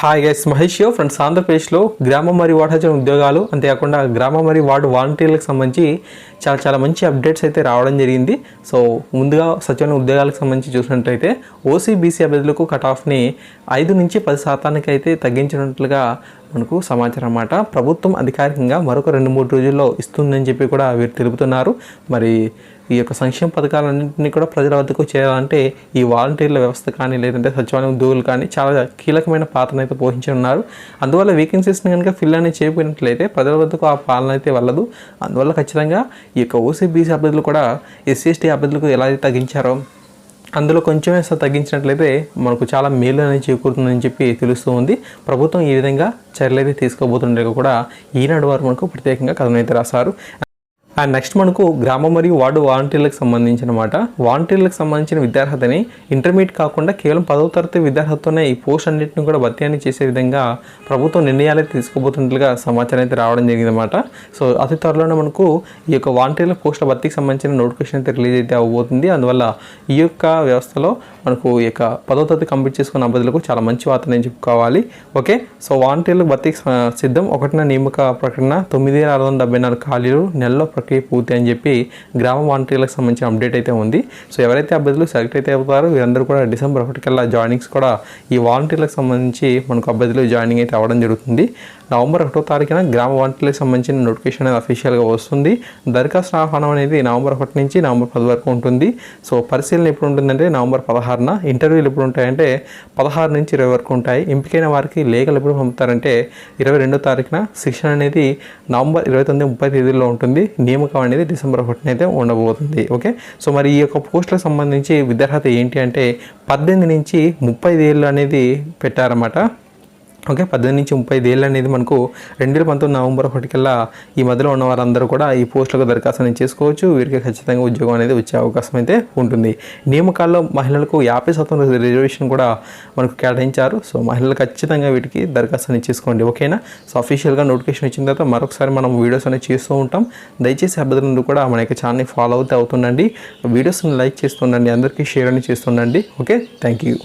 Hi guys Mahesh యో friends ఆంధ్రప్రదేశ్లో గ్రామ మరియు వాటాచరణ ఉద్యోగాలు అంతేకాకుండా గ్రామ మరియు వార్డు వాలంటీర్లకు సంబంధించి చాలా చాలా మంచి అప్డేట్స్ అయితే రావడం జరిగింది. సో ముందుగా సచివాలయ ఉద్యోగాలకు సంబంధించి చూసినట్లయితే ఓసీబీసీ అభ్యర్థులకు కట్ ఆఫ్ని ఐదు నుంచి పది శాతానికి అయితే తగ్గించినట్లుగా మనకు సమాచారం అన్నమాట. ప్రభుత్వం అధికారికంగా మరొక రెండు మూడు రోజుల్లో ఇస్తుందని చెప్పి కూడా వీరు తెలుపుతున్నారు. మరి ఈ యొక్క సంక్షేమ పథకాలన్నింటినీ కూడా ప్రజల వద్దకు చేయాలంటే ఈ వాలంటీర్ల వ్యవస్థ కానీ లేదంటే సచివాలయం ఉద్యోగులు కానీ చాలా కీలకమైన పాత్రను అయితే పోషించి ఉన్నారు. అందువల్ల వేకెన్సీస్ని కనుక ఫిల్ అనేది చేయకపోయినట్లయితే ప్రజల వద్దకు ఆ పాలన అయితే వెళ్ళదు. అందువల్ల ఖచ్చితంగా ఈ యొక్క ఓసీబీసీ అభ్యర్థులు కూడా ఎస్సీ ఎస్టీ అభ్యర్థులకు ఎలా అయితే తగ్గించారో అందులో కొంచెం వేస్తే తగ్గించినట్లయితే మనకు చాలా మేలు అనేది చేకూరుతుందని చెప్పి తెలుస్తూ ఉంది. ప్రభుత్వం ఈ విధంగా చర్యలు అయితే తీసుకోబోతుండగా కూడా ఈనాడు వారు మనకు ప్రత్యేకంగా కథనైతే రాశారు. అండ్ నెక్స్ట్ మనకు గ్రామ మరియు వార్డు వాలంటీర్లకు సంబంధించిన మాట. వాలంటీర్లకు సంబంధించిన విద్యార్హతని ఇంటర్మీడియట్ కాకుండా కేవలం పదవ తరగతి విద్యార్హతతోనే ఈ పోస్ట్ అన్నింటిని కూడా భర్తీ అని చేసే విధంగా ప్రభుత్వం నిర్ణయాలు తీసుకోబోతున్నట్లుగా సమాచారం అయితే రావడం జరిగిందన్నమాట. సో అతి త్వరలోనే మనకు ఈ యొక్క వాలంటీర్ల పోస్టుల భర్తీకి సంబంధించిన నోటిఫికేషన్ అయితే రిలీజ్ అయితే అవ్వబోతుంది అందువల్ల ఈ యొక్క వ్యవస్థలో మనకు ఈ యొక్క పదవ తరగతి కంప్లీట్ చేసుకున్న అభ్యర్థులకు చాలా మంచి వార్త నేను చెప్పుకోవాలి. ఓకే? సో వాలంటీర్లకు భర్తీకి సిద్ధం. ఒకటిన నియామక ప్రకటన తొమ్మిది వేల ఆరు వందల డెబ్బై నాలుగు ఖాళీలు. నెలలో ప్రక్రియ పూర్తి అని చెప్పి గ్రామ వాలంటీర్లకు సంబంధించిన అప్డేట్ అయితే ఉంది. సో ఎవరైతే అభ్యర్థులు సెలెక్ట్ అయితే అవుతారో వీరందరూ కూడా డిసెంబర్ ఒకటికల్లా జాయినింగ్స్ కూడా ఈ వాలంటీర్లకు సంబంధించి మనకు అభ్యర్థులు జాయినింగ్ అయితే అవ్వడం జరుగుతుంది. నవంబర్ ఒకటో తారీఖున గ్రామ వాలంటీర్లకు సంబంధించిన నోటిఫికేషన్ అనేది అఫీషియల్గా వస్తుంది. దరఖాస్తు ఆహ్వానం అనేది నవంబర్ ఒకటి నుంచి నవంబర్ పది వరకు ఉంటుంది. సో పరిశీలన ఎప్పుడు ఉంటుందంటే నవంబర్ పదహారున. ఇంటర్వ్యూలు ఎప్పుడు ఉంటాయంటే పదహారు నుంచి ఇరవై వరకు ఉంటాయి. ఎంపికైన వారికి లేఖలు ఎప్పుడు పంపుతారంటే ఇరవై రెండో తారీఖున. శిక్షణ అనేది నవంబర్ ఇరవై తొమ్మిది ముప్పై తేదీల్లో ఉంటుంది. నియామకం అనేది డిసెంబర్ ఒకటిన అయితే ఉండబోతుంది ఓకే? సో మరి ఈ యొక్క పోస్టులకు సంబంధించి విద్యార్హత ఏంటి అంటే పద్దెనిమిది నుంచి ముప్పై ఏళ్ళు అనేది పెట్టారన్నమాట. ఓకే పద్దెనిమిది నుంచి ముప్పై ఏళ్ళు అనేది మనకు రెండు వేల పంతొమ్మిది నవంబర్ ఒకటికల్లా ఈ మధ్యలో ఉన్న వారందరూ కూడా ఈ పోస్టులకు దరఖాస్తు అనేది చేసుకోవచ్చు. వీరికి ఖచ్చితంగా ఉద్యోగం అనేది వచ్చే అవకాశం అయితే ఉంటుంది. నియామకాల్లో మహిళలకు యాభై శాతం రిజర్వేషన్ కూడా మనకు కేటాయించారు. సో మహిళలు ఖచ్చితంగా వీటికి దరఖాస్తు అనేది చేసుకోండి. ఓకేనా? సో అఫీషియల్గా నోటిఫికేషన్ వచ్చిన తర్వాత మరొకసారి మనం వీడియోస్ అనేది చేస్తూ ఉంటాం. దయచేసి అభ్యర్థులు కూడా మన యొక్క ఛానల్ని ఫాలో అవుతూ అవుతుండండి. వీడియోస్ని లైక్ చేస్తుండండి. అందరికీ షేర్ అని చేస్తుండండి. ఓకే? Thank you